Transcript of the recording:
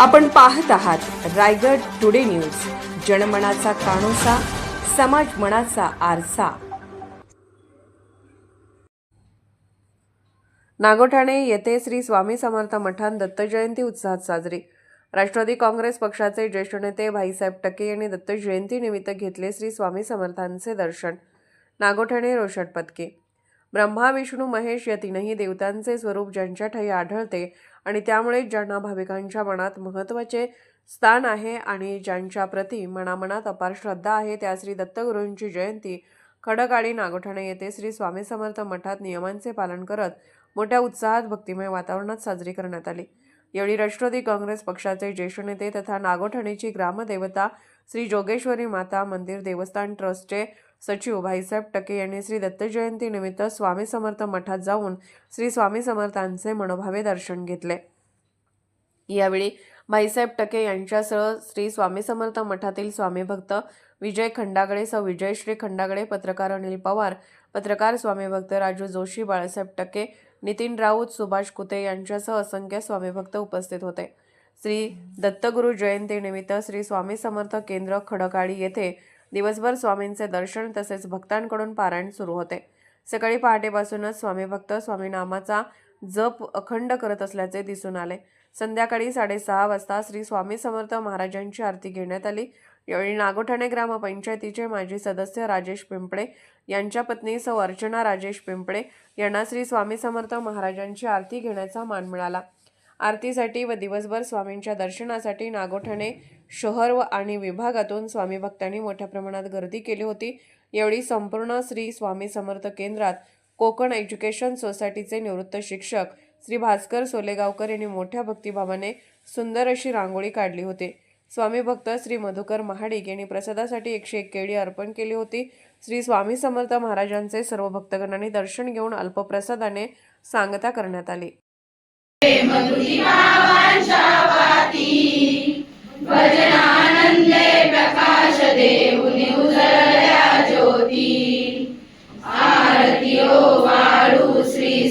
आपण पाहत आहात रायगड टुडे न्यूज. जनमनाचा कानोसा समाज मनाचा आरसा. नागोठाणे येथे श्री स्वामी समर्थ मठान दत्त जयंती उत्साहात साजरी. राष्ट्रवादी काँग्रेस पक्षाचे ज्येष्ठ नेते भाईसाहेब टके यांनी दत्त जयंतीनिमित्त घेतले श्री स्वामी समर्थांचे दर्शन. नागोठाणे रोषट पत्के ब्रह्मा विष्णू महेश या तीनही देवतांचे स्वरूप ज्यांच्या ठाई आढळते आणि त्यामुळे ज्यांना भाविकांच्या मनात महत्त्वाचे स्थान आहे आणि ज्यांच्या प्रती मनामनात अपार श्रद्धा आहे त्या श्री दत्तगुरूंची जयंती खडकाळी नागोठाणे येथे श्री स्वामी समर्थ मठात नियमांचे पालन करत मोठ्या उत्साहात भक्तिमय वातावरणात साजरी करण्यात आली. यावेळी राष्ट्रवादी काँग्रेस पक्षाचे ज्येष्ठ नेते तथा नागोठणेची ग्रामदेवता श्री जोगेश्वरी माता मंदिर देवस्थान ट्रस्टचे सचिव भाईसाहेब टके यांनी श्री दत्त जयंती निमित्त स्वामी समर्थ मठात जाऊन श्री स्वामी समर्थांचे मनोभावे दर्शन घेतले. यावेळी भाईसाहेब टके यांच्यासह श्री स्वामी समर्थ मठातील स्वामी भक्त विजय खंडागळे सौ विजयश्री खंडागळे पत्रकार अनिल पवार पत्रकार स्वामी भक्त राजू जोशी बाळासाहेब टके नितीन राऊत सुभाष कुते यांच्यासह असंख्य स्वामी भक्त उपस्थित होते. श्री दत्तगुरू जयंतीनिमित्त श्री स्वामी समर्थ केंद्र खडकाळी येथे दिवसभर स्वामींचे दर्शन तसेच भक्तांकडून पारायण सुरू होते. सकाळी पहाटेपासूनच स्वामी भक्त स्वामी नामाचा जप अखंड करत असल्याचे दिसून आले. संध्याकाळी साडेसहा वाजता श्री स्वामी समर्थ महाराजांची आरती घेण्यात आली. यावेळी नागोठाणे ग्रामपंचायतीचे माजी सदस्य राजेश पिंपळे यांच्या पत्नी सौ अर्चना राजेश पिंपळे यांना श्री स्वामी समर्थ महाराजांची आरती घेण्याचा मान मिळाला. आरतीसाठी व दिवसभर स्वामींच्या दर्शनासाठी नागोठाणे शहर व आणि विभागातून स्वामी भक्तांनी मोठ्या प्रमाणात गर्दी केली होती. यावेळी संपूर्ण श्री स्वामी समर्थ केंद्रात कोकण एज्युकेशन सोसायटीचे निवृत्त शिक्षक श्री भास्कर सोलेगावकर यांनी मोठ्या भक्तिभावाने सुंदर अशी रांगोळी काढली होती. स्वामी भक्त श्री मधुकर महाडिक यांनी प्रसादासाठी एकशे एक केळी अर्पण केली होती. श्री स्वामी समर्थ महाराजांचे सर्व भक्तगणांनी दर्शन घेऊन अल्पप्रसादाने सांगता करण्यात आली.